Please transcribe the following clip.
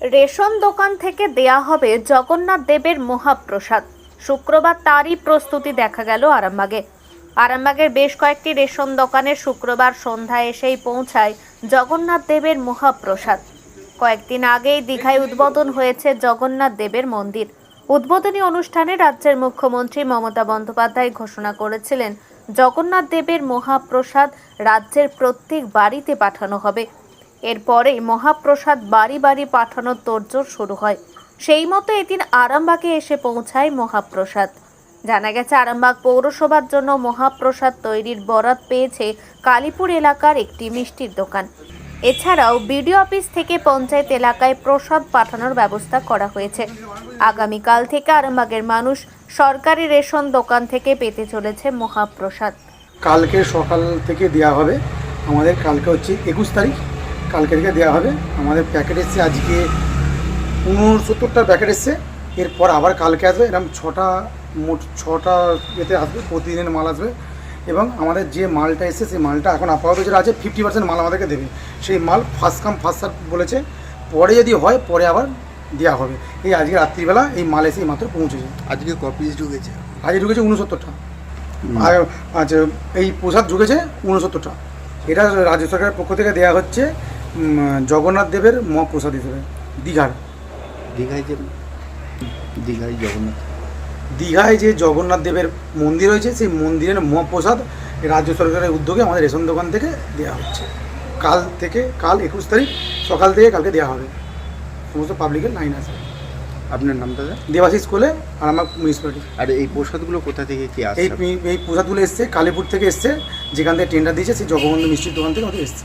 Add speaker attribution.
Speaker 1: Ration দোকান থেকে দেয়া হবে জগন্নাথ দেবের মহাপ্রসাদ। শুক্রবার তারই প্রস্তুতি দেখা গেল আরামবাগে। আরামবাগের বেশ কয়েকটি রেশন দোকানে শুক্রবার সন্ধ্যায় এসেই পৌঁছায় জগন্নাথ দেবের মহাপ্রসাদ। কয়েকদিন আগেই দীঘায় উদ্বোধন হয়েছে জগন্নাথ দেবের মন্দির। উদ্বোধনী অনুষ্ঠানে রাজ্যের মুখ্যমন্ত্রী মমতা বন্দ্যোপাধ্যায় ঘোষণা করেছিলেন, জগন্নাথ দেবের মহাপ্রসাদ রাজ্যের প্রত্যেক বাড়িতে পাঠানো হবে। এরপরেই মহাপ্রসাদ বাড়ি বাড়ি পাঠানোর তোড়জোড় শুরু হয়। সেই মতো এদিন আরামবাগে এসে পৌঁছায় মহাপ্রসাদ। জানা গেছে, আরামবাগ পৌরসভার জন্য মহাপ্রসাদ তৈরির বরাত পেয়েছে কালীপুর এলাকার একটি মিষ্টির দোকান। এছাড়াও বিডিও অফিস থেকে পঞ্চায়েত এলাকায় প্রসাদ পাঠানোর ব্যবস্থা করা হয়েছে। আগামীকাল থেকে আরামবাগের মানুষ সরকারি রেশন দোকান থেকে পেতে চলেছে মহাপ্রসাদ।
Speaker 2: কালকে সকাল থেকে দেওয়া হবে। আমাদের কালকে হচ্ছে একুশ তারিখ। কালকে থেকে দেওয়া হবে। আমাদের প্যাকেট এসছে আজকে উনসত্তরটা প্যাকেট এসছে। এরপর আবার কালকে আসবে। এরকম ছটা মোট ছটা এতে আসবে। প্রতিদিনের মাল আসবে। এবং আমাদের যে মালটা এসছে সেই মালটা এখন আপাতত যেটা আছে। ফিফটি পার্সেন্ট মাল আমাদেরকে দেবে। সেই মাল ফার্স্ট কাম ফার্স্ট সার্ভ বলেছে। পরে যদি হয় পরে আবার দেওয়া হবে। এই আজকে রাত্রিবেলা এই মাল এসে মাত্র পৌঁছেছে।
Speaker 3: আজকে কপিস ঢুকেছে।
Speaker 2: আজকে ঢুকেছে উনসত্তরটা আর আচ্ছা এই প্রসাদ ঢুকেছে উনসত্তরটা এটা রাজ্য সরকারের পক্ষ থেকে দেওয়া হচ্ছে। জগন্নাথ দেবের মহাপ্রসাদ হিসেবে দীঘার।
Speaker 3: দীঘায় যে দীঘায় জগন্নাথ।
Speaker 2: দীঘায় যে জগন্নাথ দেবের মন্দির রয়েছে সেই মন্দিরের মহাপ্রসাদ রাজ্য সরকারের উদ্যোগে আমাদের রেশন দোকান থেকে দেওয়া হচ্ছে। কাল থেকে কাল একুশ তারিখ সকাল থেকে কালকে দেওয়া হবে। সমস্ত পাবলিকের লাইন আছে।
Speaker 3: আপনার নাম দাদা?
Speaker 2: দেবাশিস স্কুলে আর আমার মিউনিসিপ্যালিটি
Speaker 3: আর এই প্রসাদগুলো কোথা থেকে কি
Speaker 2: এই
Speaker 3: আসছে?
Speaker 2: এই প্রসাদগুলো এসছে কালীপুর থেকে এসছে যেখান থেকে টেন্ডার দিয়েছে সেই জগবন্ধু মিষ্টির দোকান থেকে ওদের এসছে।